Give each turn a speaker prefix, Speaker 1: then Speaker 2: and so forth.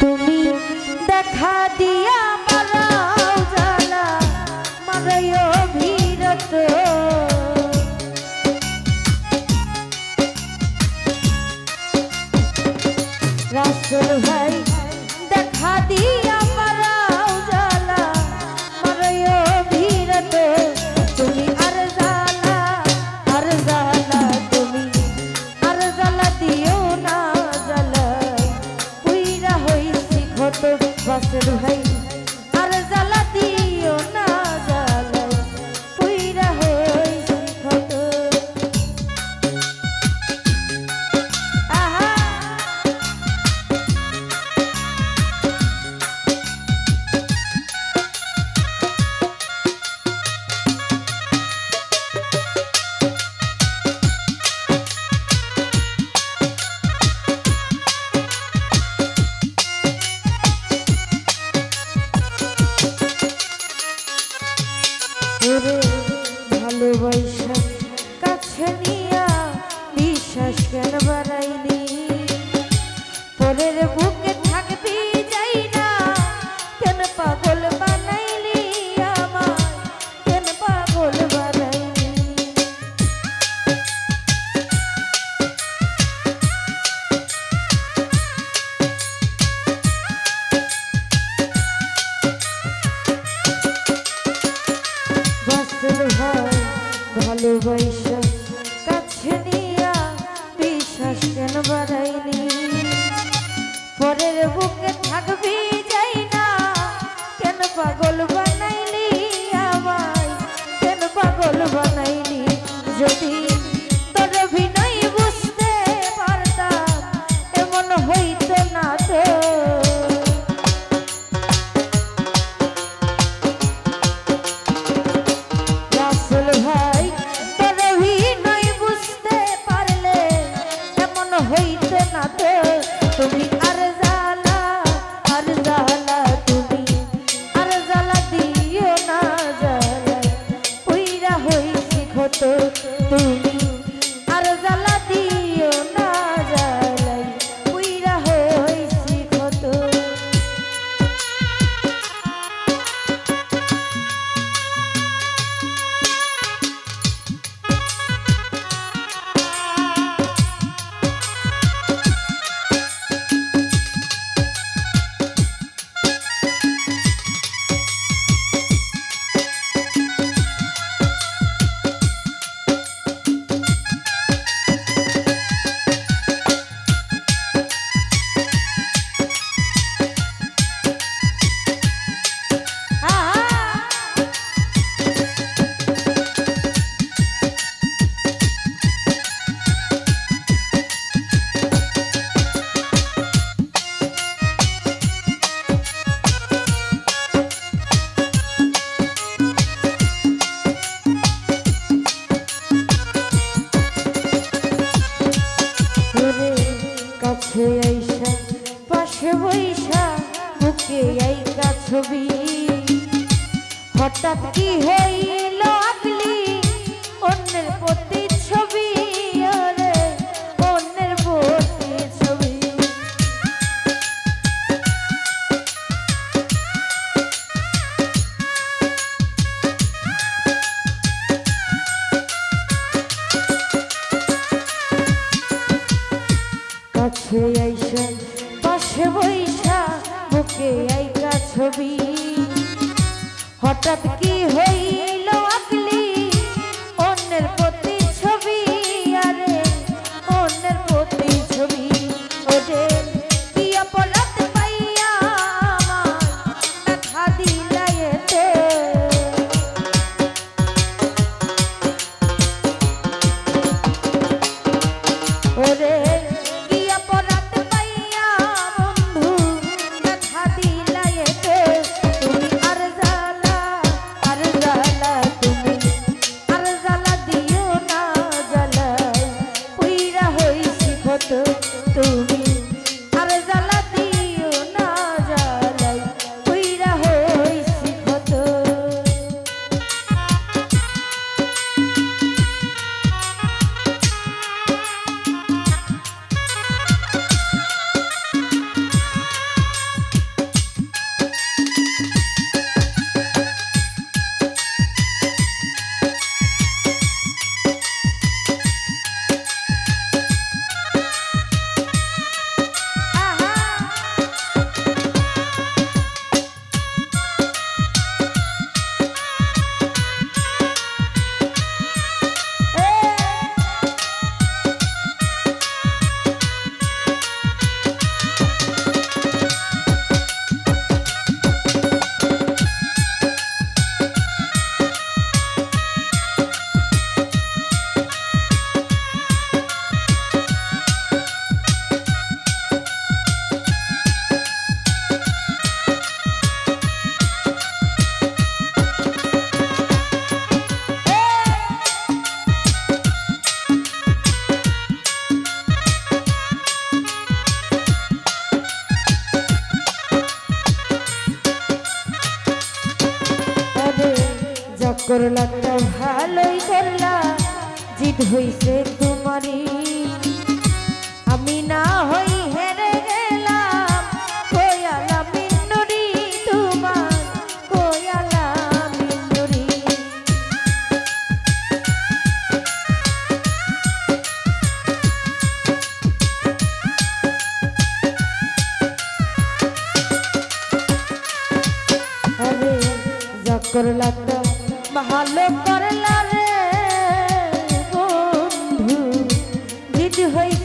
Speaker 1: तुम्हें देखा दिया ওরে ভালোবাসা কাছে নিয়া বিশ্বাস কেন বাড়াইনি পরের ভালোবাসা কাছে নিয়া বিশ্বাস কেন বাড়াইনি। পরের বুকে থাকবি যাই না কেন পাগল বা ছবি। হঠাৎ কি হইয়া কাছে আইসা, পাশে বৈশা বুকে আইকা ছবি। হঠাৎ কি হইল আকলি? অন্যের প্রতি ছবি, আরে, অন্যের প্রতি ছবি। কি পিয়া করলা তো ভালোই করলা। জিদ হইছে তোমারই। আমি না হই হেরে গেলাম। কোয়ালা মিন্নুরি তোমার? কোয়ালা মিন্নুরি? করলা তো ভালো করলা রে বন্ধু জিদ হইছে